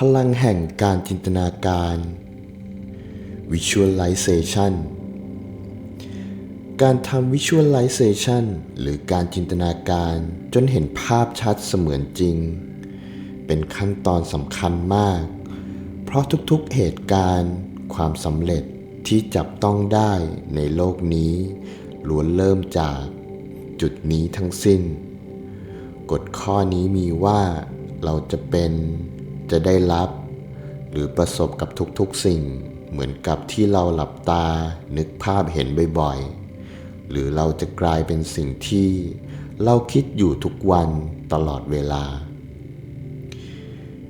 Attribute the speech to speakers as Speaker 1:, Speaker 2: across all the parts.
Speaker 1: พลังแห่งการจินตนาการ Visualization การทำ Visualization หรือการจินตนาการจนเห็นภาพชัดเสมือนจริง เป็นขั้นตอนสำคัญมาก เพราะทุกๆเหตุการณ์ ความสำเร็จที่จับต้องได้ในโลกนี้ล้วนเริ่มจากจุดนี้ทั้งสิ้น กฎข้อนี้มีว่าเราจะเป็น จะได้รับ หรือประสบกับทุกๆสิ่ง เหมือนกับที่เราหลับตา นึกภาพเห็นบ่อยๆ หรือเราจะกลายเป็นสิ่งที่ เราคิดอยู่ทุกวันตลอดเวลา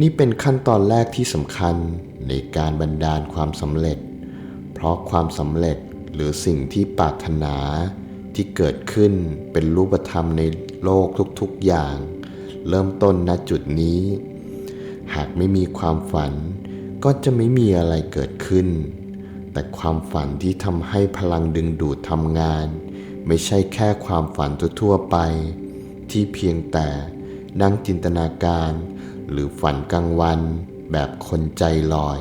Speaker 1: นี่เป็นขั้นตอนแรกที่สำคัญในการบรรดาลความสำเร็จ เพราะความสำเร็จหรือสิ่งที่ปรารถนาที่เกิดขึ้นเป็นรูปธรรมในโลกทุกๆอย่าง เริ่มต้นณจุดนี้ากไม่มีความฝัน ก็จะไม่มีอะไรเกิดขึ้น แต่ความฝันที่ทำให้พลังดึงดูดทำงาน ไม่ใช่แค่ความฝันทั่วๆไป ที่เพียงแต่นั่งจินตนาการ หรือฝันกลางวันแบบคนใจลอย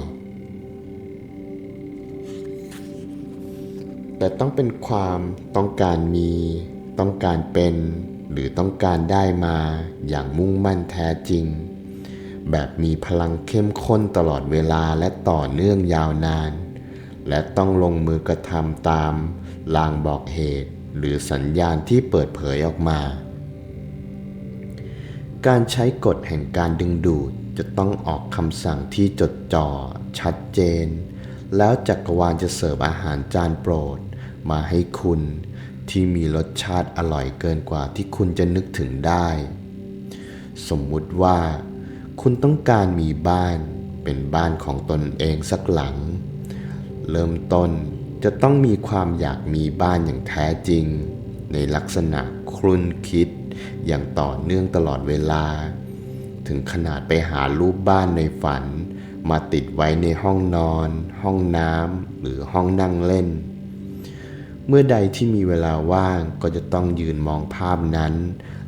Speaker 1: แต่ต้องเป็นความต้องการมี ต้องการเป็น หรือต้องการได้มาอย่างมุ่งมั่นแท้จริง แบบมีพลังเข้มข้นตลอดเวลาและต่อเนื่องยาวนาน และต้องลงมือกระทำตามลางบอกเหตุ หรือสัญญาณที่เปิดเผยออกมา การใช้กฎแห่งการดึงดูดจะต้องออกคำสั่งที่จดจ่อ ชัดเจน แล้วจักรวาลจะเสิร์ฟอาหารจานโปรด มาให้คุณที่มีรสชาติอร่อยเกินกว่าที่คุณจะนึกถึงได้ สมมุติว่า คุณต้องการมีบ้านเป็นบ้านของตนเองสักหลัง เริ่มต้นจะต้องมีความอยากมีบ้านอย่างแท้จริง ในลักษณะครุ่นคิด อย่างต่อเนื่องตลอดเวลา ถึงขนาดไปหารูปบ้านในฝัน มาติดไว้ในห้องนอน ห้องน้ำหรือห้องนั่งเล่น เมื่อใดที่มีเวลาว่างก็จะต้องยืนมองภาพนั้น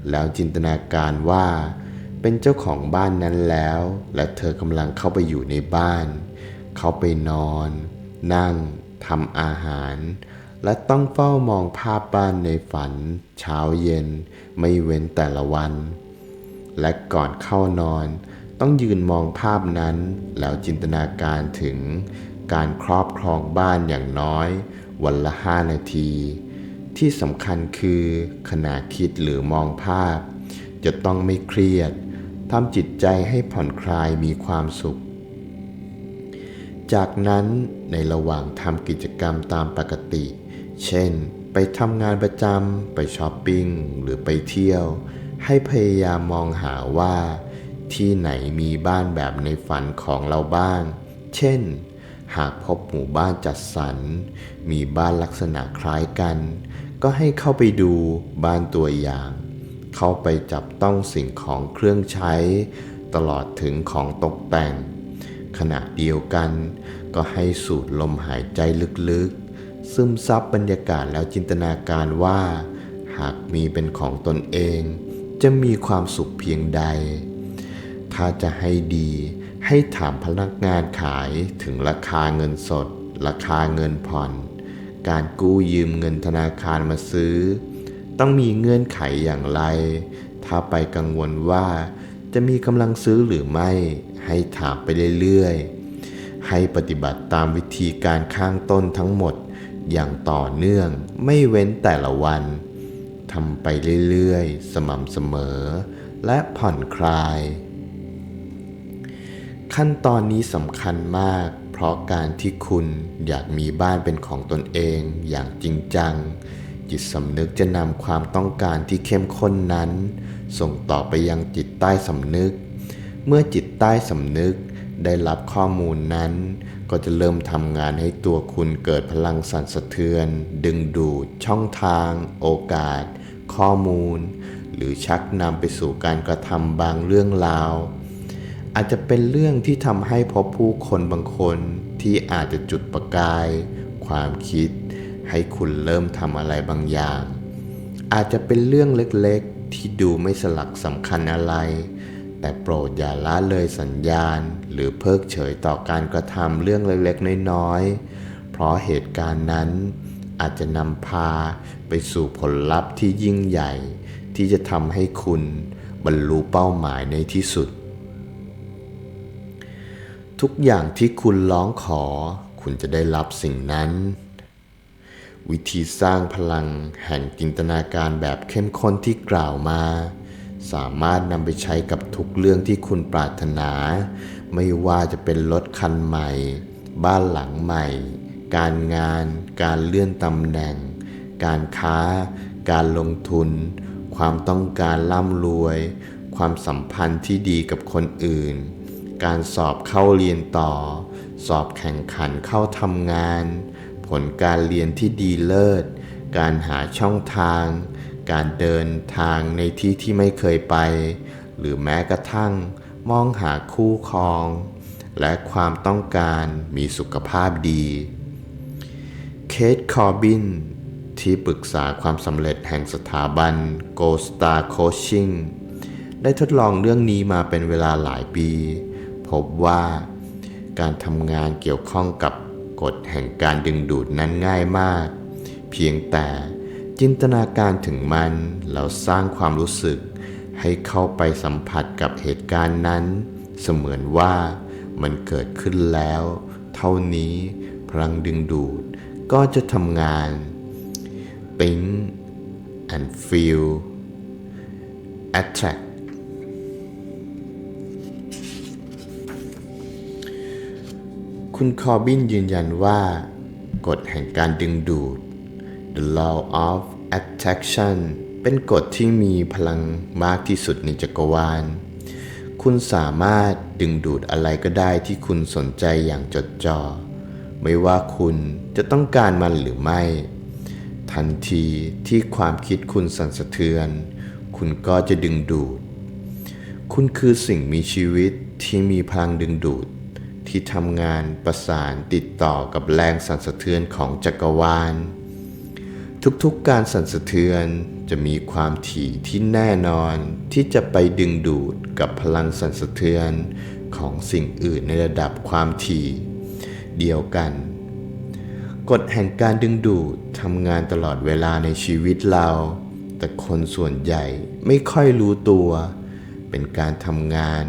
Speaker 1: แล้วจินตนาการว่า เป็นเจ้าของบ้านนั้นแล้ว และเธอกำลังเข้าไปอยู่ในบ้าน เข้าไปนอน นั่งทำอาหาร และต้องเฝ้ามองภาพบ้านในฝัน เช้าเย็น ไม่เว้นแต่ละวัน และก่อนเข้านอน ต้องยืนมองภาพนั้น แล้วจินตนาการถึงการครอบครองบ้านอย่างน้อย วันละห้านาที ที่สำคัญคือขณะคิดหรือมองภาพ จะต้องไม่เครียด ทำจิตใจให้ผ่อนคลายมีความสุข จากนั้นในระหว่างทำกิจกรรมตามปกติ เช่น ไปทำงานประจำไปช้อปปิ้งหรือไปเที่ยว ให้พยายามมองหาว่า ที่ไหนมีบ้านแบบในฝันของเราบ้าง เช่น หากพบหมู่บ้านจัดสรร มีบ้านลักษณะคล้ายกัน ก็ให้เข้าไปดูบ้านตัวอย่าง เข้าไปจับต้องสิ่งของเครื่องใช้ ตลอดถึงของตกแต่ง ขณะเดียวกันก็ให้สูดลมหายใจลึกๆ ซึมซับบรรยากาศแล้วจินตนาการว่า หากมีเป็นของตนเอง จะมีความสุขเพียงใด ถ้าจะให้ดีให้ถามพนักงานขายถึงราคาเงินสด ราคาเงินผ่อน การกู้ยืมเงินธนาคารมาซื้อ ต้องมีเงื่อนไขอย่างไร ถ้าไปกังวลว่า จะมีกำลังซื้อหรือไม่ ให้ถามไปเรื่อยๆ ให้ปฏิบัติตามวิธีการข้างต้นทั้งหมดอย่างต่อเนื่องไม่เว้นแต่ละวันทำไปเรื่อยๆ สม่ำเสมอ และผ่อนคลาย ขั้นตอนนี้สำคัญมาก เพราะการที่คุณอยากมีบ้านเป็นของตนเองอย่างจริงจัง จิตสำนึกจะนำความต้องการที่เข้มข้นนั้น ส่งต่อไปยังจิตใต้สำนึก เมื่อจิตใต้สำนึกได้รับข้อมูลนั้น ก็จะเริ่มทำงานให้ตัวคุณเกิดพลังสั่นสะเทือน ดึงดูด ช่องทาง โอกาส ข้อมูล หรือชักนำไปสู่การกระทำบางเรื่องราว อาจจะเป็นเรื่องที่ทำให้พบผู้คนบางคนที่อาจจะจุดประกาย ความคิด ให้คุณเริ่มทำอะไรบางอย่าง อาจจะเป็นเรื่องเล็กๆ ที่ดูไม่สลักสำคัญอะไร แต่โปรดอย่าละเลยสัญญาณ หรือเพิกเฉยต่อการกระทำเรื่องเล็กๆ น้อยๆ เพราะเหตุการณ์นั้น อาจจะนำพาไปสู่ผลลัพธ์ที่ยิ่งใหญ่ ที่จะทำให้คุณบรรลุเป้าหมายในที่สุด ทุกอย่างที่คุณร้องขอ คุณจะได้รับสิ่งนั้น วิธีสร้างพลังแห่งจินตนาการแบบเข้มข้นที่กล่าวมา สามารถนำไปใช้กับทุกเรื่องที่คุณปรารถนา ไม่ว่าจะเป็นรถคันใหม่ บ้านหลังใหม่ การงาน การเลื่อนตำแหน่ง การค้า การลงทุน ความต้องการร่ำรวย ความสัมพันธ์ที่ดีกับคนอื่น การสอบเข้าเรียนต่อ สอบแข่งขันเข้าทำงาน ผลการเรียนที่ดีเลิศ การหาช่องทาง การเดินทางในที่ที่ไม่เคยไป หรือแม้กระทั่งมองหาคู่ครอง และความต้องการมีสุขภาพดี เคท คอร์บิน ที่ปรึกษาความสำเร็จแห่งสถาบัน Gold Star Coaching ได้ทดลองเรื่องนี้มาเป็นเวลาหลายปี พบว่าการทำงานเกี่ยวข้องกับ กฎแห่งการดึงดูดนั้นง่ายมาก เพียงแต่จินตนาการถึงมันแล้วสร้างความรู้สึก ให้เข้าไปสัมผัสกับเหตุการณ์นั้น เสมือนว่ามันเกิดขึ้นแล้ว เท่านี้พลังดึงดูดก็จะทำงาน think and feel attract คุณคอร์บินยืนยันว่า กฎแห่งการดึงดูด the law of attraction เป็นกฎที่มีพลังมากที่สุดในจักรวาล คุณสามารถดึงดูดอะไรก็ได้ที่คุณสนใจอย่างจดจ่อ ไม่ว่าคุณจะต้องการมันหรือไม่ ทันทีที่ความคิดคุณสั่นสะเทือน คุณก็จะดึงดูด คุณคือสิ่งมีชีวิตที่มีพลังดึงดูด ที่ทำงานประสานติดต่อกับแรงสั่นสะเทือนของจักรวาล ทุกๆการสั่นสะเทือนจะมีความถี่ที่แน่นอนที่จะไปดึงดูดกับพลังสั่นสะเทือนของสิ่งอื่นในระดับความถี่ เดียวกัน กฎแห่งการดึงดูดทำงานตลอดเวลาในชีวิตเรา แต่คนส่วนใหญ่ไม่ค่อยรู้ตัว เป็นการทำงาน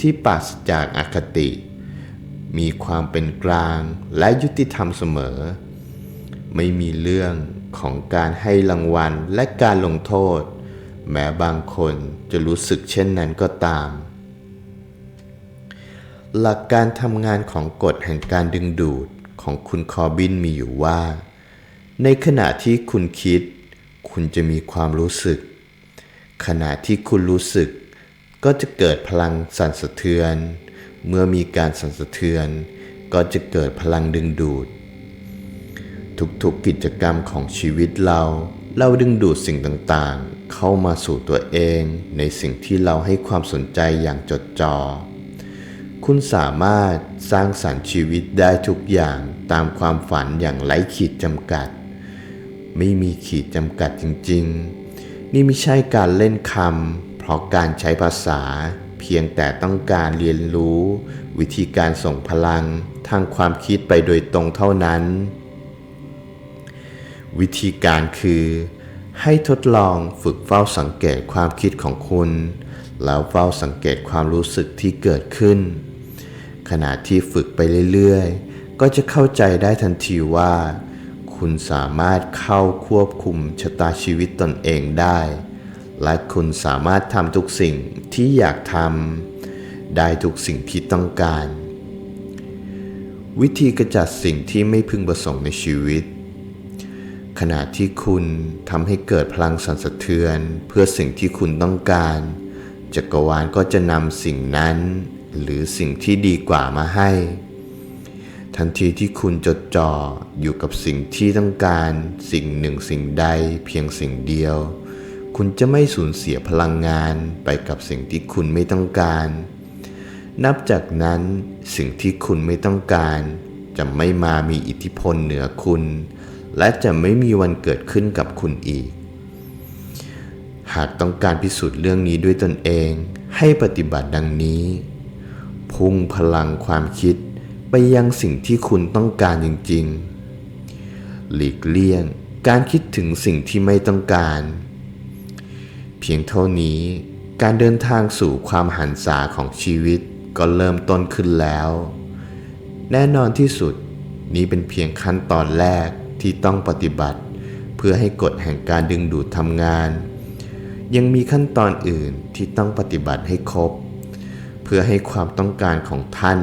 Speaker 1: ที่ปราศจากอคติ มีความเป็นกลางและยุติธรรมเสมอ ไม่มีเรื่องของการให้รางวัลและการลงโทษ แม้บางคนจะรู้สึกเช่นนั้นก็ตาม หลักการทำงานของกฎแห่งการดึงดูดของคุณคอร์บินมีอยู่ว่า ในขณะที่คุณคิด คุณจะมีความรู้สึก ขณะที่คุณรู้สึก ก็จะเกิดพลังสั่นสะเทือน เมื่อมีการสั่นสะเทือน ก็จะเกิดพลังดึงดูด ทุกๆกิจกรรมของชีวิตเรา เราดึงดูดสิ่งต่างๆ เข้ามาสู่ตัวเอง ในสิ่งที่เราให้ความสนใจอย่างจดจอ่อคุณสามารถสร้างสรรค์ชีวิตได้ทุกอย่างตามความฝันอย่างไร้ขีดจำกัด ไม่มีขีดจำกัดจริงๆ นี่ไม่ใช่การเล่นคำเพราะการใช้ภาษา เพียงแต่ต้องการเรียนรู้ วิธีการส่งพลังทางความคิดไปโดยตรงเท่านั้น วิธีการคือ ให้ทดลองฝึกเฝ้าสังเกตความคิดของคุณ แล้วเฝ้าสังเกตความรู้สึกที่เกิดขึ้น ขณะที่ฝึกไปเรื่อยๆ ก็จะเข้าใจได้ทันทีว่า คุณสามารถเข้าควบคุมชะตาชีวิตตนเองได้ และคุณสามารถทำทุกสิ่งที่อยากทำได้ทุกสิ่งที่ต้องการ วิธีกระจัดสิ่งที่ไม่พึงประสงค์ในชีวิต ขณะที่คุณทำให้เกิดพลังสั่นสะเทือน เพื่อสิ่งที่คุณต้องการ จักรวาลก็จะนำสิ่งนั้น หรือสิ่งที่ดีกว่ามาให้ ทันทีที่คุณจดจ่ออยู่กับสิ่งที่ต้องการ สิ่งหนึ่งสิ่งใดเพียงสิ่งเดียว คุณจะไม่สูญเสียพลังงานไปกับสิ่งที่คุณไม่ต้องการ นับจากนั้นสิ่งที่คุณไม่ต้องการ จะไม่มามีอิทธิพลเหนือคุณ และจะไม่มีวันเกิดขึ้นกับคุณอีก หากต้องการพิสูจน์เรื่องนี้ด้วยตนเอง ให้ปฏิบัติดังนี้ พุ่งพลังความคิดไปยังสิ่งที่คุณต้องการจริง ๆ หลีกเลี่ยงการคิดถึงสิ่งที่ไม่ต้องการ เพียงเท่านี้ การเดินทางสู่ความหันษาของชีวิตก็เริ่มต้นขึ้นแล้ว แน่นอนที่สุดนี้เป็นเพียงขั้นตอนแรกที่ต้องปฏิบัติ เพื่อให้กฎแห่งการดึงดูดทำงาน ยังมีขั้นตอนอื่นที่ต้องปฏิบัติให้ครบ เพื่อให้ความต้องการของท่าน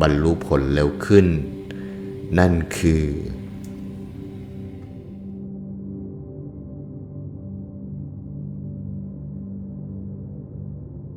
Speaker 1: บรรลุผลเร็วขึ้น นั่นคือ